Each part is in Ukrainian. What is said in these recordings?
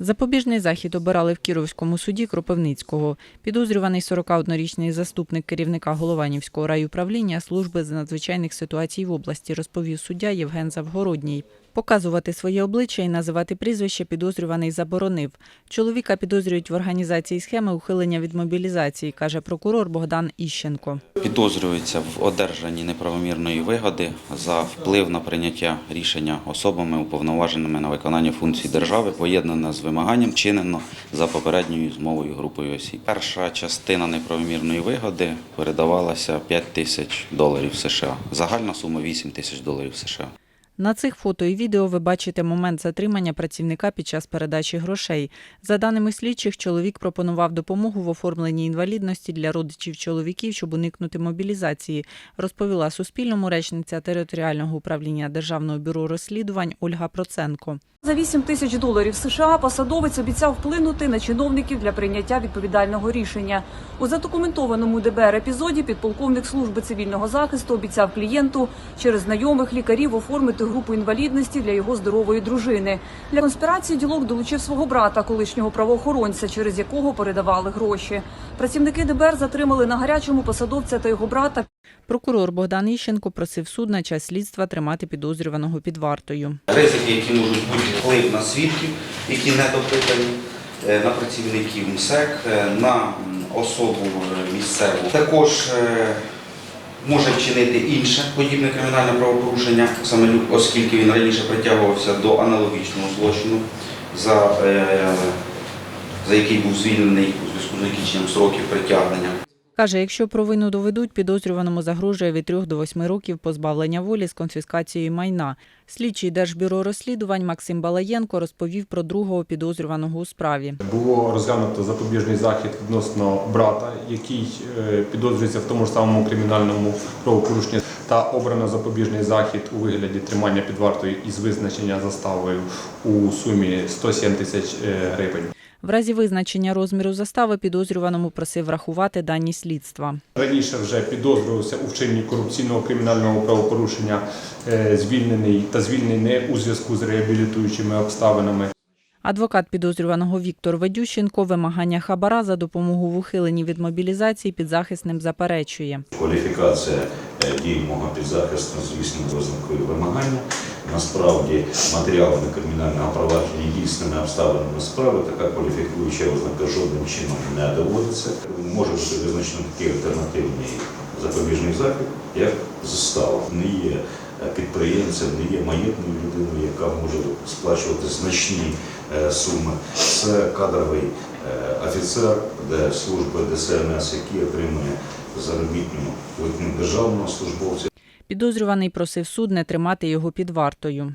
Запобіжний захід обирали в Кіровському суді Кропивницького. Підозрюваний 41-річний заступник керівника Голованівського райуправління служби з надзвичайних ситуацій в області, розповів суддя Євген Завгородній. Показувати своє обличчя і називати прізвище підозрюваний заборонив. Чоловіка підозрюють в організації схеми ухилення від мобілізації, каже прокурор Богдан Іщенко. Підозрюється в одержанні неправомірної вигоди за вплив на прийняття рішення особами, уповноваженими на виконання функцій держави, поєднане з вимаганням, чинено за попередньою змовою групою осіб. Перша частина неправомірної вигоди передавалася 5 тисяч доларів США. Загальна сума 8 тисяч доларів США. На цих фото і відео ви бачите момент затримання працівника під час передачі грошей. За даними слідчих, чоловік пропонував допомогу в оформленні інвалідності для родичів чоловіків, щоб уникнути мобілізації, розповіла Суспільному речниця територіального управління Державного бюро розслідувань Ольга Проценко. За 8 тисяч доларів США посадовець обіцяв вплинути на чиновників для прийняття відповідального рішення. У задокументованому ДБР епізоді підполковник служби цивільного захисту обіцяв клієнту через знайомих лікарів оформити групу інвалідності для його здорової дружини. Для конспірації ділок долучив свого брата, колишнього правоохоронця, через якого передавали гроші. Працівники ДБР затримали на гарячому посадовця та його брата. Прокурор Богдан Іщенко просив суд на час слідства тримати підозрюваного під вартою. Ризики, які можуть бути вплив на свідків, які не допитані, е, на працівників МСЕК, е, на особу е, місцеву. Також може вчинити інше подібне кримінальне правопорушення, саме оскільки він раніше притягувався до аналогічного злочину, за, е, за який був звільнений у зв'язку з закінченням сроків притягнення. Каже, якщо провину доведуть, підозрюваному загрожує від 3 до 8 років позбавлення волі з конфіскацією майна. Слідчий Держбюро розслідувань Максим Балаєнко розповів про другого підозрюваного у справі. Було розглянуто запобіжний захід відносно брата, який е, підозрюється в тому ж самому кримінальному правопорушенні, та обрано запобіжний захід у вигляді тримання під вартою із визначення заставою у сумі 107 тисяч е, гривень. В разі визначення розміру застави підозрюваному просив врахувати дані слідства. Раніше вже підозрювався у вчиненні корупційного кримінального правопорушення, е, звільнений та звільнений не у зв'язку з реабілітуючими обставинами. Адвокат підозрюваного Віктор Ведющенко вимагання хабара за допомогу в ухиленні від мобілізації підзахисним заперечує. Кваліфікація е, дій мого підзахисного, звісно, з ознакою вимагання. Насправді матеріалами кримінального провадження дійсними обставинами справи така кваліфікуюча ознака жодним чином не доводиться. Може бути визначено такий альтернативний запобіжний захід, як застава. Не є підприємцем, не є маєтною людиною, яка може сплачувати значні е, суми. Це кадровий е, офіцер де служби ДСНС, який отримує заробітну платню державного службовця. Підозрюваний просив суд не тримати його під вартою.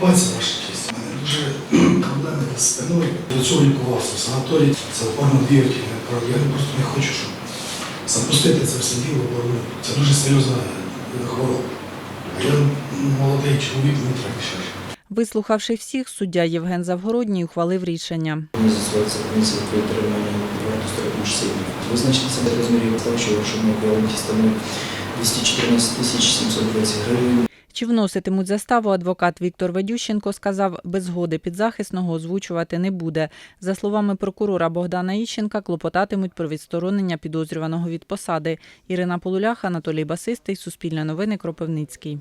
Ваша честь. Мене дуже проблеми з спиною. До цього лікувався в санаторії. Це опорно дві. Я просто не хочу, щоб запустити це все діло, бо ну, це дуже серйозна е, хвороба. А я молодий чоловік, мені треба ще. Вислухавши всіх, суддя Євген Завгородній ухвалив рішення. Мені застосовується комісія від тримання вартості мужсильних. Визначити себе розмірів що ми еквіваленті становить 214 тисяч 720 гривень. Чи вноситимуть заставу, адвокат Віктор Ведющенко сказав, без згоди підзахисного озвучувати не буде. За словами прокурора Богдана Іщенка, клопотатимуть про відсторонення підозрюваного від посади. Ірина Полулях, Анатолій Басистий, Суспільне новини, Кропивницький.